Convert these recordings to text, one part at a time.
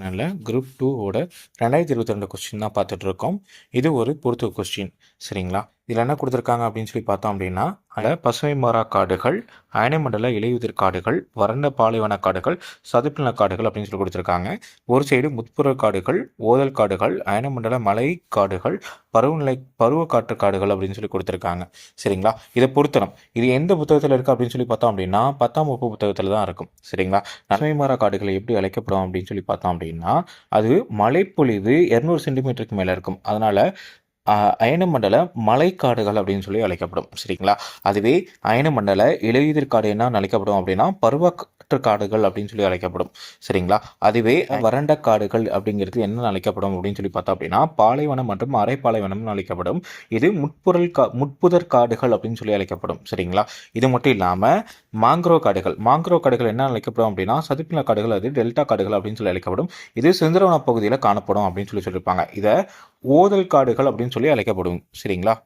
அதனால் குரூப் டூவோட ரெண்டாயிரத்தி இருபத்தி ரெண்டு கொஸ்டின் தான் பார்த்துட்ருக்கோம் இது ஒரு பொறுத்து கொஸ்டின் சரிங்களா? இதில் என்ன கொடுத்துருக்காங்க அப்படின்னு சொல்லி பார்த்தோம் அப்படின்னா அதில் பசுமை மரா காடுகள் அயனமண்டல இலையுதிர் காடுகள் வறண்ட பாலைவன காடுகள் சதுப்பின காடுகள் அப்படின்னு சொல்லி கொடுத்துருக்காங்க. ஒரு சைடு முற்புற காடுகள் ஓதல் காடுகள் அயனமண்டல மலை காடுகள் பருவநிலை பருவ காற்று காடுகள் அப்படின்னு சொல்லி கொடுத்துருக்காங்க. சரிங்களா? இதை பொறுத்தனம் இது எந்த புத்தகத்தில் இருக்குது அப்படின்னு சொல்லி பார்த்தோம் அப்படின்னா பத்தாம் வகுப்பு புத்தகத்தில் தான் இருக்கும். சரிங்களா? பசுமை மர காடுகள் எப்படி அழைக்கப்படும் அப்படின்னு சொல்லி பார்த்தோம் அப்படின்னா அது மழைப்பொழிவு இரநூறு சென்டிமீட்டருக்கு மேலே இருக்கும். அதனால் அயனமண்டல மலைக்காடுகள் அப்படின்னு சொல்லி அழைக்கப்படும். சரிங்களா? அதுவே அயனமண்டல இலையுதிர் காடு என்ன அழைக்கப்படும் அப்படின்னா பருவ பருவக்காற்று காடுகள் அப்படின்னு சொல்லி அழைக்கப்படும். சரிங்களா? அதுவே வறண்ட காடுகள் அப்படிங்கிறது என்ன அழைக்கப்படும் அப்படின்னு சொல்லி பார்த்தோம் அப்படின்னா பாலைவனம் மற்றும் அரை பாலைவனம்னு அழைக்கப்படும். இது முட்புறல் கா முட்புதர் காடுகள் அப்படின்னு சொல்லி அழைக்கப்படும். சரிங்களா? இது மட்டும் இல்லாமல் மாங்க்ரோ காடுகள். மாங்க்ரோ காடுகள் என்ன அழைக்கப்படும் அப்படின்னா சதுப்பின காடுகள் அது டெல்டா காடுகள் அப்படின்னு சொல்லி அழைக்கப்படும். இது சுந்தரவன பகுதியில் காணப்படும் அப்படின்னு சொல்லி சொல்லியிருப்பாங்க இதை ஓதல் காடுகள் அப்படின்னு சொல்லி அழைக்கப்படும். சரிங்களா?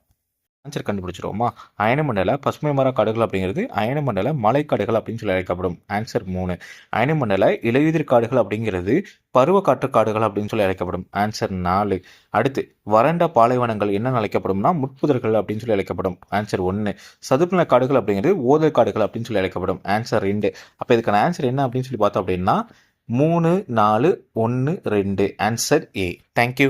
ஆன்சர் கண்டுபிடிச்சிருவோமா? அயனமண்டல பசுமை மர காடுகள் அப்படிங்கிறது அயனமண்டல மலைக்காடுகள் அப்படின்னு சொல்லி அழைக்கப்படும். ஆன்சர் மூணு. அயனமண்டல இலையுதிர் காடுகள் அப்படிங்கிறது பருவ காற்று காடுகள் அப்படின்னு சொல்லி அழைக்கப்படும். ஆன்சர் நாலு. அடுத்து வறண்ட பாலைவனங்கள் என்ன அழைக்கப்படும்னா முட்புதர்கள் அப்படின்னு சொல்லி அழைக்கப்படும். ஆன்சர் ஒன்று சதுப்பின காடுகள் அப்படிங்கிறது ஓதல் காடுகள் அப்படின்னு சொல்லி அழைக்கப்படும். ஆன்சர் ரெண்டு. அப்போ இதுக்கான ஆன்சர் என்ன அப்படின்னு சொல்லி பார்த்தோம் அப்படின்னா மூணு நாலு ஒன்று ரெண்டு. Answer A thank you